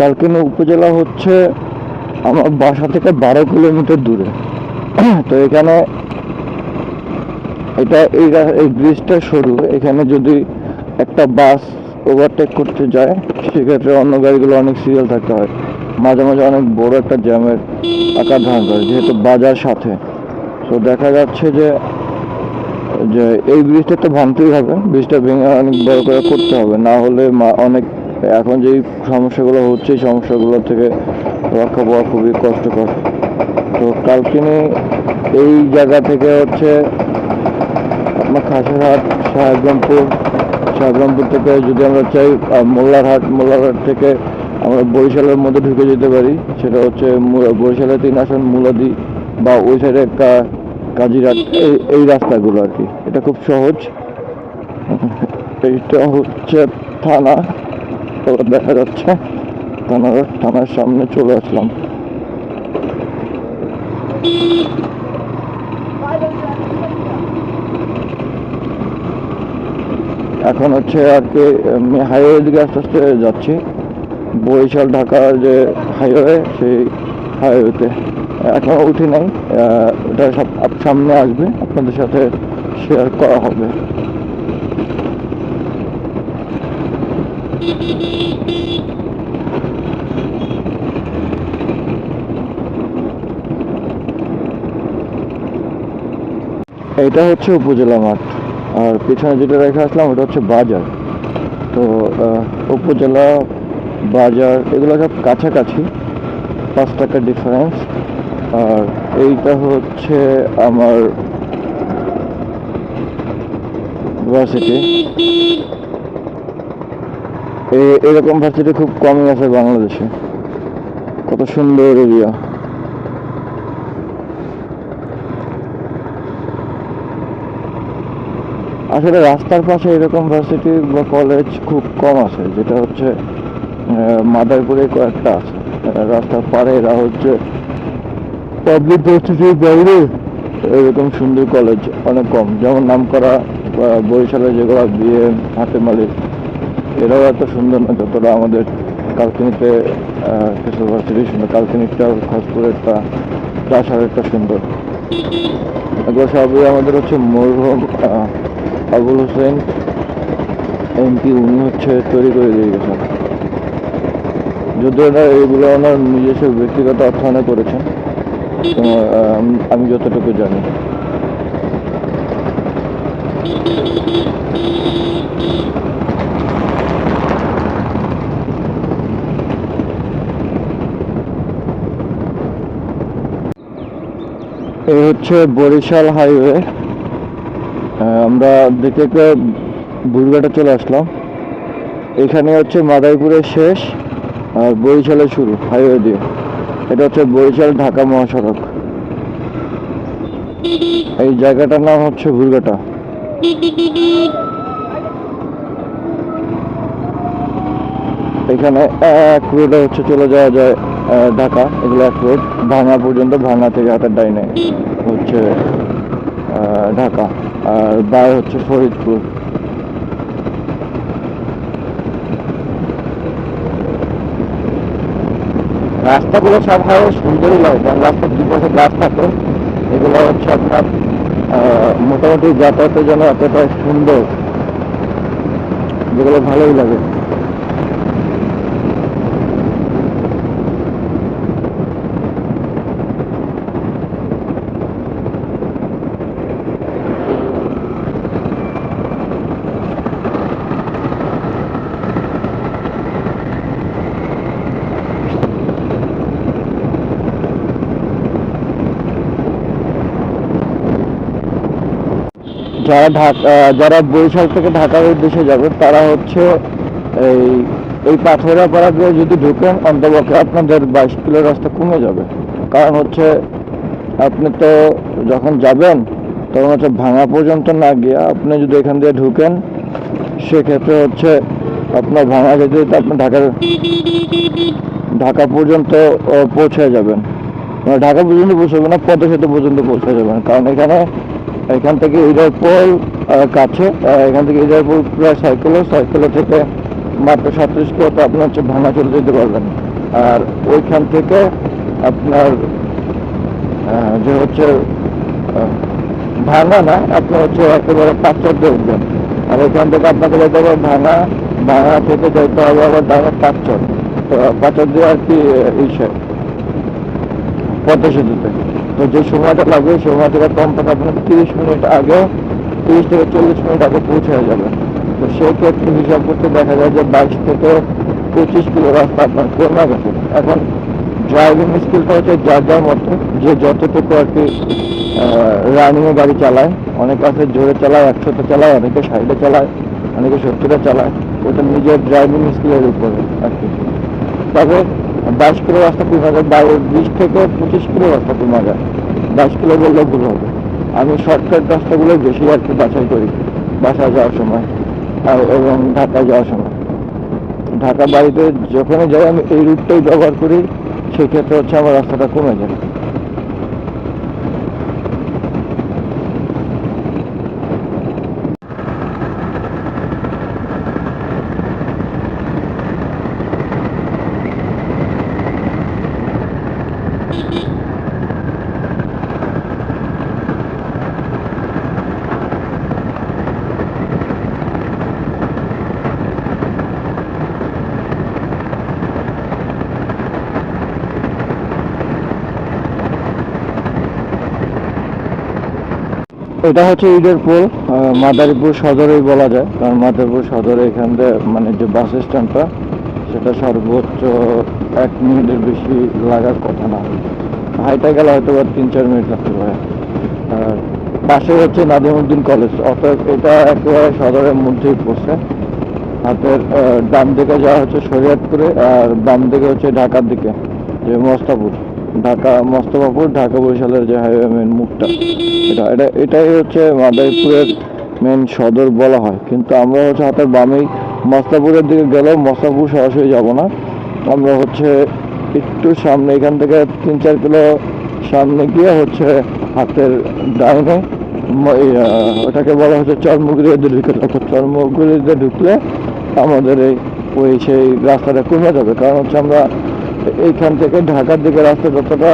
কালকিনি উপজেলা হচ্ছে আমার বাসা থেকে বারো কিলোমিটার দূরে। তো এখানে এটা এই এই ব্রিজটা সরু। এখানে যদি একটা বাস ওভারটেক করতে যায়, সেক্ষেত্রে অন্য গাড়িগুলো অনেক সিরিয়াল থাকতে হয়। মাঝে মাঝে অনেক বড় একটা জ্যামের আকার ধারণ করে, যেহেতু বাজার সাথে। তো দেখা যাচ্ছে যে যে এই ব্রিজটা তো ভাঙতেই হবে। ব্রিজটা ভেঙে অনেক বড় করে করতে হবে। না হলে অনেক এখন যেই সমস্যাগুলো হচ্ছে, এই সমস্যাগুলো থেকে রক্ষা পাওয়া খুবই কষ্টকর। তো কালকিনি এই জায়গা থেকে হচ্ছে আপনার খাসিরহাট সাহেবরামপুর সাহেবরামপুর থেকে যদি আমরা চাই মোল্লারহাট মোল্লারহাট থেকে আমরা বরিশালের মধ্যে ঢুকে যেতে পারি। সেটা হচ্ছে বরিশালের তিন আসন, মুলাদি বা ওই সাইডে কাজিরাট এই এই রাস্তাগুলো আর কি। এটা খুব সহজ। এইটা হচ্ছে থানা। তো দেখা যাচ্ছে? থানার থানার সামনে চলে আসলাম। এখন হচ্ছে আর কি হাইওয়ে দিকে আস্তে আস্তে যাচ্ছি। বরিশাল ঢাকার যে হাইওয়ে সেই হাইওয়েতে এখনও উঠি নাই ওটা সব সামনে আসবে। আপনাদের সাথে শেয়ার করা হবে। এটা হচ্ছে উপজেলা মাঠ। আর পিছনে যেটা রেখে আসলাম, ওটা হচ্ছে বাজার। তো উপজেলা, বাজার, এগুলো সব কাছাকাছি। পাঁচ টাকার ডিফারেন্স আর এইটা হচ্ছে আমার ভার্সিটি এরকম ভার্সিটি খুব কমই আছে বাংলাদেশে। কত সুন্দর এরিয়া আসলে রাস্তার পাশে এরকম ভার্সিটি বা কলেজ খুব কম আছে, যেটা হচ্ছে মাদারপুরে কয়েকটা আছে। রাস্তার পাড়ে এরা হচ্ছে পাবলিক ভার্সিটির বাইরে এরকম সুন্দর কলেজ অনেক কম। যেমন নামকরা বা বরিশালে যেগুলো বিয়ে হাতে এরাও এত সুন্দর না যতটা আমাদের কালকিনিতে ভার্সিটি সুন্দর কালকিনিটা খসপুরেরটা চাষারেরটা সুন্দর। এগুলো সবই আমাদের হচ্ছে মরহুম আহ, আবুল হোসেন এমপি উনি হচ্ছে তৈরি করে দিয়ে গেছেন। যদিও না এগুলো ওনার নিজস্ব ব্যক্তিগত অর্থায়নে করেছেন আমি যতটুকু জানি। এই হচ্ছে বরিশাল হাইওয়ে। আমরা দেখে দেখতে বুড়ঘাটে চলে আসলাম। এখানে হচ্ছে মাদারীপুরের শেষ আর বরিশালের শুরু, হাইওয়ে দিয়ে। এটা হচ্ছে বরিশাল ঢাকা মহাসড়ক। এই জায়গাটার নাম হচ্ছে বুরঘাটা এখানে এক রোডে হচ্ছে চলে যাওয়া যায়। ঢাকা, এগুলো এক রোড ভাঙা পর্যন্ত ভাঙা থেকে হাতের ডাইনে হচ্ছে ঢাকা। আর বাই হচ্ছে ফরিদপুর। রাস্তাগুলো সব হয় সুন্দরই লাগে, কারণ রাস্তার দুপাশে গাছ থাকে। এগুলো হচ্ছে আপনার মোটামুটি যাতায়াতের জন্য এতটা সুন্দর, যেগুলো ভালোই লাগে। যারা ঢাকা যারা বরিশাল থেকে ঢাকার উদ্দেশ্যে যাবে, তারা হচ্ছে এই এই পাথরা পাড়া দিয়ে যদি ঢুকেন, অন্তপক্ষে আপনাদের বাইশ কিলো রাস্তা কমে যাবে। কারণ হচ্ছে আপনি তো যখন যাবেন, তখন হচ্ছে ভাঙা পর্যন্ত না গিয়ে আপনি যদি এখান দিয়ে ঢুকেন, সেক্ষেত্রে হচ্ছে আপনার ভাঙা যেতে যেতে আপনি ঢাকার, ঢাকা পর্যন্ত পৌঁছে যাবেন। মানে ঢাকা পর্যন্ত পৌঁছাবেন না, পদ্মা সেতু পর্যন্ত পৌঁছে যাবেন। কারণ এখানে এখান থেকে আহ, কাছে এখান থেকে উদয়পুর প্রায় সাইকেলে সাইকেলে থেকে মাত্র সাতত্রিশ কিলো তো আপনি হচ্ছে ভাঙা চলে যেতে পারবেন। আর ওইখান থেকে আপনার যে হচ্ছে ভাঙা না আপনি হচ্ছে একেবারে পাঁচচর দিয়ে উঠবেন। আর এখান থেকে আপনাকে যেতে হবে ভাঙা ভাঙা থেকে যেতে হবে আবার ডাঙা পাঁচচর তো পাঁচর দিয়ে আর কি ইসে পদ্মা সেতুতে। তো যে সময়টা লাগবে সময় থেকে কমপক্ষে আপনার তিরিশ মিনিট আগে, তিরিশ থেকে চল্লিশ মিনিট আগে পৌঁছে যাবে। তো সেক্ষেত্রে হিসাব করতে দেখা যায় যে বাইশ থেকে পঁচিশ কিলো রাস্তা আপনার কমে গেছে। এখন ড্রাইভিং স্কিলটা হচ্ছে যার যার মতো যে যতটুকু আর কি রানিংয়ে গাড়ি চালায়, অনেকে আছে জোরে চালায়, একশোতে চালায়, অনেকে ষাটে চালায়, অনেকে সত্তরে চালায়। ওটা নিজের ড্রাইভিং স্কিলের উপরে আর কি। তবে বাইশ কিলো রাস্তা বাইরে বিশ থেকে পঁচিশ কিলো রাস্তা যায় বাইশ কিলো বললে ভুল হবে। আমি শর্টকাট রাস্তাগুলো বেশি আর কি বাছাই করি বাসায় যাওয়ার সময়, আর এবং ঢাকা যাওয়ার সময়। ঢাকা বাড়িতে যখনই যাই, আমি এই রুটটাই ব্যবহার করি সেক্ষেত্রে হচ্ছে আমার রাস্তাটা কমে যায়। এটা হচ্ছে ঈদের পোল মাদারীপুর সদরেই বলা যায়। কারণ মাদারীপুর সদরে এখান থেকে মানে যে বাস স্ট্যান্ডটা, সেটা সর্বোচ্চ এক মিনিটের বেশি লাগার কথা না। হাইটা গেলে হয়তো বা তিন চার মিনিট লাগতে পারে। আর পাশে হচ্ছে নাদিমুদ্দিন কলেজ। অর্থাৎ এটা একেবারে সদরের মধ্যেই পড়ছে। হাতের ডান দিকে যাওয়া হচ্ছে শরীয়তপুরে, আর বাম দিকে হচ্ছে ঢাকার দিকে, যে মস্তাপুর ঢাকা, মস্তফাপুর, ঢাকা বরিশালের যে হাইওয়ে মেন মুখটা। এটা এটা, এটাই হচ্ছে মাদারীপুরের মেন সদর বলা হয়। কিন্তু আমরা হচ্ছে হাতের বামেই মস্তাপুরের দিকে গেলেও মস্তাপুর সরাসরি যাব না। আমরা হচ্ছে একটু সামনে, এখান থেকে তিন, চার কিলো সামনে গিয়ে হচ্ছে হাতের ডাইনে ওটাকে বলা হচ্ছে চর্মগুড়িতে ঢুকে অর্থাৎ চর্মগুড়িতে ঢুকলে আমাদের এই, ওই সেই রাস্তাটা কমে যাবে। কারণ হচ্ছে আমরা এইখান থেকে ঢাকার দিকে রাস্তা যতটা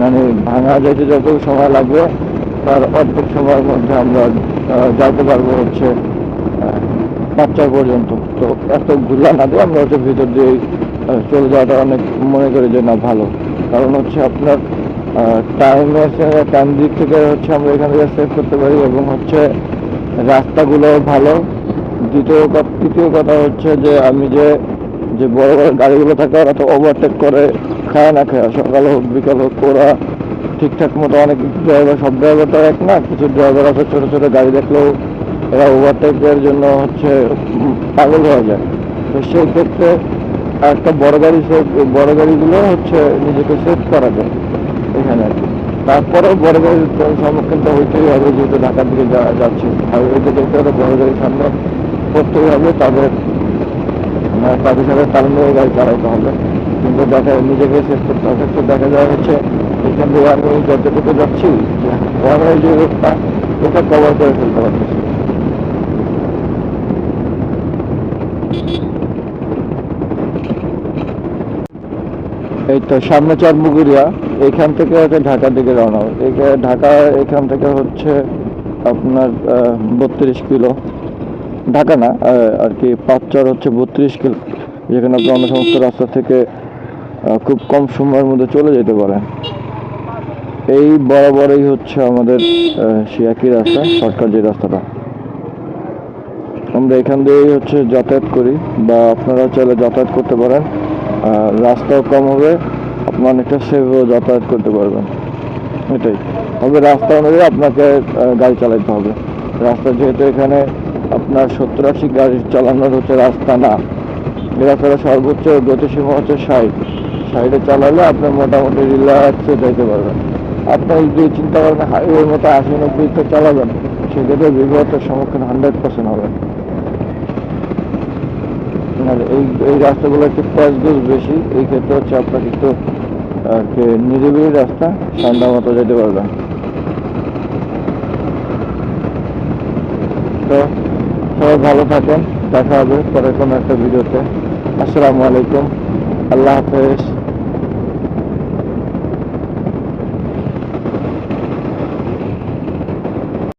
মানে ভাঙা যেতে যত সময় লাগবে, তার অর্ধেক সময়ের মধ্যে আমরা যাইতে পারব হচ্ছে পাঁচটা পর্যন্ত। তো এত ঘুরলা না দিয়ে আমরা হচ্ছে ভিতর দিয়ে চলে যাওয়াটা অনেক মনে করি যে না ভালো। কারণ হচ্ছে আপনার টাইমের টাইম দিক থেকে হচ্ছে আমরা এখান থেকে সেভ করতে পারি এবং হচ্ছে রাস্তাগুলো ভালো। দ্বিতীয় কথা, তৃতীয় কথা হচ্ছে যে আমি যে যে বড় বড় গাড়িগুলো থাকে, ওরা তো ওভারটেক করে, খায় না খায়। সকাল হোক, বিকাল হোক, ওরা ঠিকঠাক মতো অনেক ড্রাইভার সব ড্রাইভার তো এক না, কিছু ড্রাইভার আছে, ছোটো ছোটো গাড়ি দেখলেও এরা ওভারটেকের জন্য হচ্ছে পাগল হয়ে যায়। তো সেই ক্ষেত্রে একটা বড় গাড়ি সেভ বড় গাড়িগুলো হচ্ছে নিজেকে সেভ করা যায় এখানে আর কি। তারপরেও বড় গাড়ির সম্মুখীন তো হইতেই হবে, যেহেতু ঢাকার দিকে যা- যাচ্ছি। আর দেখতে হলে বড় গাড়ির সামনে করতেই হবে, তাদের তাদের সাথে তাল গাড়ি চালাইতে হবে। কিন্তু দেখা নিজেকে সেভ করতে হবে, তো দেখা যায় হচ্ছে এখান থেকে আমি যতটুকু যাচ্ছি ওয়ান যে রোডটা এটা কভার করে ফেলতে পারতেছি। এই তো সামনে চর্মগুড়িয়া এখান থেকে হচ্ছে ঢাকার দিকে রওনা হবে। ঢাকা, এখান থেকে হচ্ছে আপনার বত্রিশ কিলো। ঢাকা না, আর কি পাঁচচর হচ্ছে বত্রিশ কিলো, যেখানে আপনি অন্য সমস্ত রাস্তা থেকে খুব কম সময়ের মধ্যে চলে যেতে পারেন। এই বরাবরই হচ্ছে আমাদের সে একই রাস্তা শর্টকাট যে রাস্তাটা। আমরা এখান দিয়েই হচ্ছে যাতায়াত করি, বা আপনারা চাইলে যাতায়াত করতে পারেন। রাস্তাও কম হবে, আপনি অনেকটা সেভেও যাতায়াত করতে পারবেন। এটাই। তবে রাস্তা অনুযায়ী আপনাকে গাড়ি চালাতে হবে। রাস্তা যেহেতু এখানে আপনার সত্তর আশি গাড়ি চালানোর হচ্ছে রাস্তা না। রাস্তাটা সর্বোচ্চ গতিসীমা হচ্ছে ষাট। সাইডে চালালে আপনি মোটামুটি রিল্যাক্সে যেতে পারবেন। আপনি যদি চিন্তা করেন হাইওয়ের মতো আশি নব্বইতে চালাবেন, সেক্ষেত্রে বিপদের সম্মুখীন হান্ড্রেড পার্সেন্ট হবেন। আর এই এই রাস্তাগুলো একটু প্রাইস গোজ বেশি, এই ক্ষেত্রে হচ্ছে আপনার একটু, আর কি নিরিবিলি রাস্তা, ঠান্ডা মতো যেতে পারবেন। তো সবাই ভালো থাকেন দেখা হবে পরে কোনো একটা ভিডিওতে। আসসালামু আলাইকুম আল্লাহ হাফেজ।